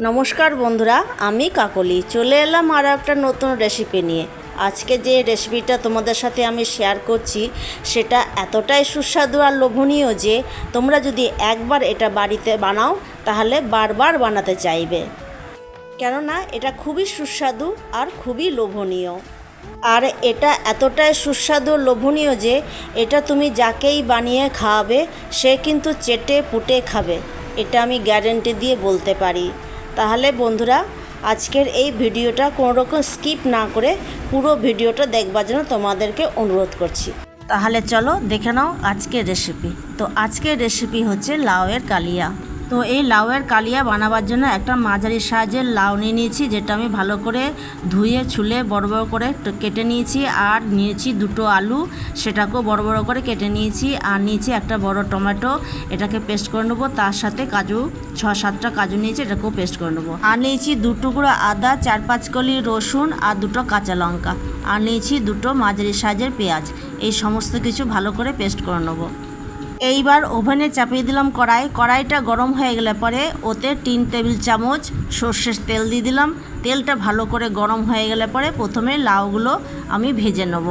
নমস্কার বন্ধুরা, আমি কাকলি। চলে এলাম আরও একটা নতুন রেসিপি নিয়ে। আজকে যে রেসিপিটা তোমাদের সাথে আমি শেয়ার করছি, সেটা এতটাই সুস্বাদু আর লোভনীয় যে, তোমরা যদি একবার এটা বাড়িতে বানাও, তাহলে বারবার বানাতে চাইবে। কেননা, এটা খুবই সুস্বাদু আর খুবই লোভনীয়। আর এটা এতটাই সুস্বাদু লোভনীয় যে, এটা তুমি যাকেই বানিয়ে খাওয়াবে, সে কিন্তু চেটে পুটে খাবে। এটা আমি গ্যারেন্টি দিয়ে বলতে পারি। তাহলে বন্ধুরা, আজকের এই ভিডিওটা কোনোরকম স্কিপ না করে পুরো ভিডিওটা দেখবার জন্য তোমাদেরকে অনুরোধ করছি। তাহলে চলো দেখে নাও আজকের রেসিপি তো আজকের রেসিপি হচ্ছে লাউয়ের কালিয়া। তো এই লাউয়ের কালিয়া বানাবার জন্য একটা মাঝারি সাইজের লাউ নিয়ে নিয়েছি, যেটা আমি ভালো করে ধুয়ে, ছুলে, বড় বড় করে কেটে নিয়েছি। আর নিয়েছি দুটো আলু, সেটাকেও বড় বড় করে কেটে নিয়েছি। আর নিয়েছি একটা বড় টমেটো, এটাকে পেস্ট করে নেব। তার সাথে কাজু, ছ সাতটা কাজু নিয়েছি, এটাকেও পেস্ট করে নেব। আর নিয়েছি দু টুকরো আদা, চার পাঁচ কলি রসুন আর দুটো কাঁচা লঙ্কা। আর নিয়েছি দুটো মাঝারি সাইজের পেঁয়াজ। এই সমস্ত কিছু ভালো করে পেস্ট করে নেব। এইবার ওভেনে চাপিয়ে দিলাম কড়াই। কড়াইটা গরম হয়ে গেলে পরে ওতে তিন টেবিল চামচ সর্ষের তেল দিয়ে দিলাম। তেলটা ভালো করে গরম হয়ে গেলে পরে প্রথমে লাউগুলো আমি ভেজে নেব।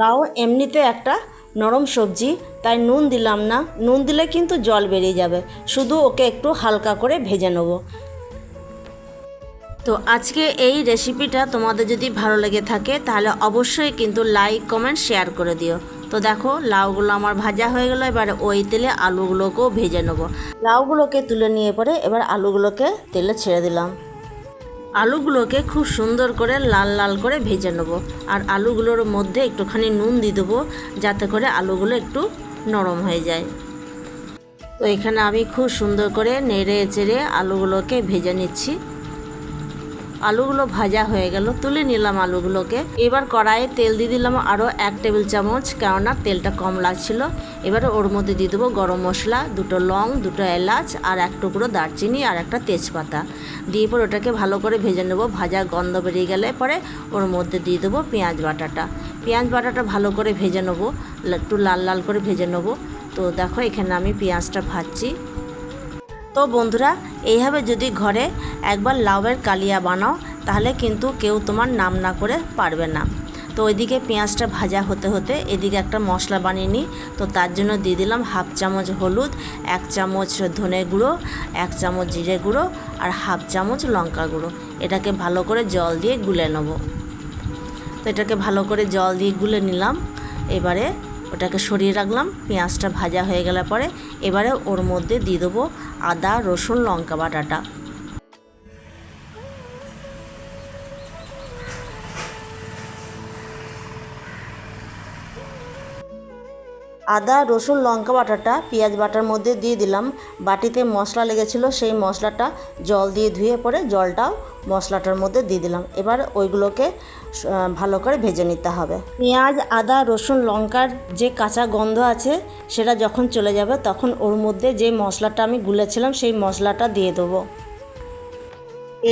লাউ এমনিতে একটা নরম সবজি, তাই নুন দিলাম না। নুন দিলে কিন্তু জল বেরিয়ে যাবে। শুধু ওকে একটু হালকা করে ভেজে নেব। তো আজকে এই রেসিপিটা তোমাদের যদি ভালো লেগে থাকে, তাহলে অবশ্যই কিন্তু লাইক, কমেন্ট, শেয়ার করে দিও। তো দেখো, লাউগুলো আমার ভাজা হয়ে গেলো, এবার ওই তেলে আলুগুলোকেও ভেজে নেব। লাউগুলোকে তুলে নিয়ে পরে এবার আলুগুলোকে তেলে ছেড়ে দিলাম। আলুগুলোকে খুব সুন্দর করে লাল লাল করে ভেজে নেব। আর আলুগুলোর মধ্যে একটুখানি নুন দিয়ে দেবো, যাতে করে আলুগুলো একটু নরম হয়ে যায়। তো এখানে আমি খুব সুন্দর করে নেড়ে চেড়ে আলুগুলোকে ভেজে নিচ্ছি। আলুগুলো ভাজা হয়ে গেল, তুলে নিলাম আলুগুলোকে। এবার কড়াইয়ে তেল দিয়ে দিলাম আরও এক টেবিল চামচ, কেননা তেলটা কম লাগছিল। এবারে ওর মধ্যে দিয়ে দেবো গরম মশলা, দুটো লং, দুটো এলাচ, আর এক টুকরো দারচিনি আর একটা তেজপাতা। দিয়ে পর ওটাকে ভালো করে ভেজে নেব, ভাজা গন্ধ বেরিয়ে গেলে পরে ওর মধ্যে দিয়ে দেবো পেঁয়াজ বাটাটা। পেঁয়াজ বাটাটা ভালো করে ভেজে নেব একটু লাল লাল করে ভেজে নেব। তো দেখো এখানে আমি পেঁয়াজটা ভাজছি। তো বন্ধুরা, এইভাবে যদি ঘরে একবার লাউয়ের কালিয়া বানাও, তাহলে কিন্তু কেউ তোমার নাম না করে পারবে না। তো ওইদিকে পেঁয়াজটা ভাজা হতে হতে এদিকে একটা মশলা বানিয়ে নিই। তো তার জন্য দিয়ে দিলাম হাফ চামচ হলুদ, এক চামচ ধনে গুঁড়ো, এক চামচ জিরে গুঁড়ো আর হাফ চামচ লঙ্কা গুঁড়ো। এটাকে ভালো করে জল দিয়ে গুলে নেব। তো এটাকে ভালো করে জল দিয়ে গুলে নিলাম। এবারে ওটাকে সরিয়ে রাখলাম, পেঁয়াজটা ভাজা হয়ে গেলে পরে এবারে ওর মধ্যে দিয়ে দেবো আদা, রসুন, লঙ্কা বাটাটা। আদা, রসুন, লঙ্কা বাটাটা পেঁয়াজ বাটার মধ্যে দিয়ে দিলাম। বাটিতে মশলা লেগেছিল, সেই মশলাটা জল দিয়ে ধুয়ে পরে জলটাও মশলাটার মধ্যে দিয়ে দিলাম। এবার ওইগুলোকে ভালো করে ভেজে নিতে হবে। পেঁয়াজ, আদা, রসুন, লঙ্কার যে কাঁচা গন্ধ আছে, সেটা যখন চলে যাবে, তখন ওর মধ্যে যে মশলাটা আমি গুলেছিলাম, সেই মশলাটা দিয়ে দেবো।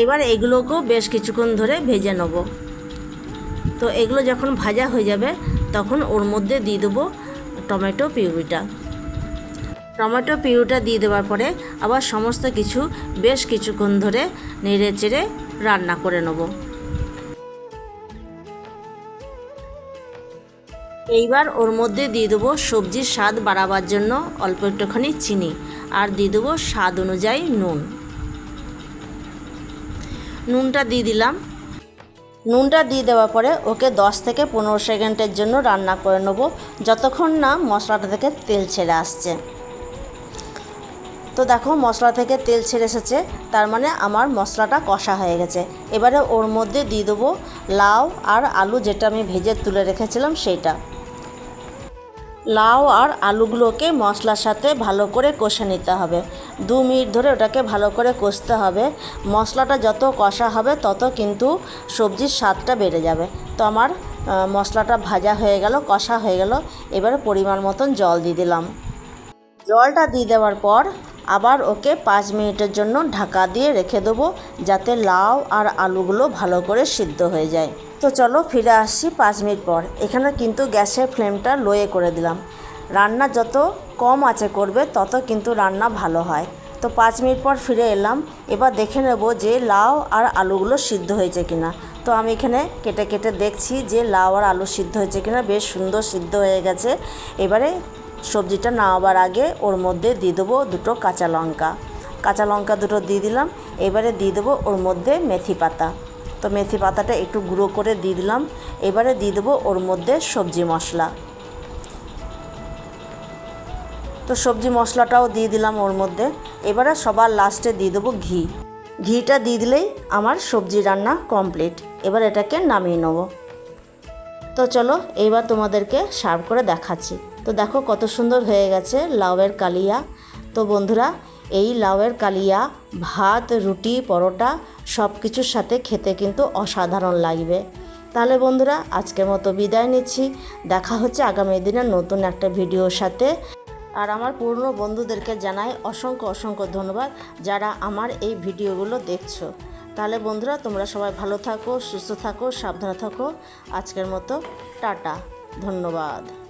এবার এগুলোকেও বেশ কিছুক্ষণ ধরে ভেজে নেব। তো এগুলো যখন ভাজা হয়ে যাবে, তখন ওর মধ্যে দিয়ে দেবো টমেটো পিউরিটা। টমেটো পিউরিটা দিয়ে দেওয়ার পরে আবার সমস্ত কিছু বেশ কিছুক্ষণ ধরে নেড়ে চেড়ে রান্না করে নেব। এইবার ওর মধ্যে দিয়ে দেবো সবজির স্বাদ বাড়াবার জন্য অল্প একটুখানি চিনি আর দিয়ে দেবো স্বাদ অনুযায়ী নুন। নুনটা দিয়ে দিলাম। নুনটা দিয়ে দেওয়ার পরে ওকে 10 থেকে পনেরো সেকেন্ডের জন্য রান্না করে নেব যতক্ষণ না মশলাটা থেকে তেল ছেড়ে আসছে। তো দেখো মশলা থেকে তেল ছেড়ে এসেছে, তার মানে আমার মশলাটা কষা হয়ে গেছে। এবারে ওর মধ্যে দিয়ে দেবো লাউ আর আলু যেটা আমি ভেজে তুলে রেখেছিলাম সেইটা। লাউ আর আলুগুলোকে মশলার সাথে ভালো করে কষে নিতে হবে। দু মিনিট ধরে ওটাকে ভালো করে কষতে হবে। মশলাটা যত কষা হবে, তত কিন্তু সবজির স্বাদটা বেড়ে যাবে। তো আমার মশলাটা ভাজা হয়ে গেল, কষা হয়ে গেল। এবারে পরিমাণ মতন জল দিয়ে দিলাম। জলটা দিয়ে দেওয়ার পর আবার ওকে পাঁচ মিনিটের জন্য ঢাকা দিয়ে রেখে দেবো, যাতে লাউ আর আলুগুলো ভালো করে সিদ্ধ হয়ে যায়। তো চলো ফিরে আসছি পাঁচ মিনিট পর। এখানে কিন্তু গ্যাসের ফ্লেমটা লোয়ে করে দিলাম। রান্না যত কম আছে করবে, তত কিন্তু রান্না ভালো হয়। তো পাঁচ মিনিট পর ফিরে এলাম। এবার দেখে নেব যে লাউ আর আলুগুলো সিদ্ধ হয়েছে কিনা। তো আমি এখানে কেটে কেটে দেখছি যে লাউ আর আলু সিদ্ধ হয়েছে কিনা। বেশ সুন্দর সিদ্ধ হয়ে গেছে। এবারে সবজিটা নামাবার আগে ওর মধ্যে দিয়ে দেবো দুটো কাঁচা লঙ্কা। কাঁচা লঙ্কা দুটো দিয়ে দিলাম। এবারে দিয়ে দেবো ওর মধ্যে মেথি পাতা। তো মেথি পাতাটা একটু গুঁড়ো করে দিয়ে দিলাম। এবারে দিয়ে দেবো ওর মধ্যে সবজি মশলা। তো সবজি মশলাটাও দিয়ে দিলাম ওর মধ্যে। এবারে সবার লাস্টে দিয়ে দেবো ঘি। ঘিটা দিয়ে দিলেই আমার সবজি রান্না কমপ্লিট। এবার এটাকে নামিয়ে নেব। তো চলো, এইবার তোমাদেরকে সার্ভ করে দেখাচ্ছি। তো দেখো কত সুন্দর হয়ে গেছে লাউয়ের কালিয়া। তো বন্ধুরা এই লাউয়ের কালিয়া, ভাত, রুটি, পরোটা সব কিছুর সাথে খেতে কিন্তু অসাধারণ লাগবে। তাহলে বন্ধুরা, আজকের মতো বিদায় নিচ্ছি। দেখা হচ্ছে আগামী দিনের নতুন একটা ভিডিওর সাথে। আর আমার পুরনো বন্ধুদেরকে জানাই অসংখ্য অসংখ্য ধন্যবাদ যারা আমার এই ভিডিওগুলো দেখছ। তাহলে বন্ধুরা, তোমরা সবাই ভালো থাকো, সুস্থ থাকো, সাবধানে থাকো। আজকের মতো টাটা, ধন্যবাদ।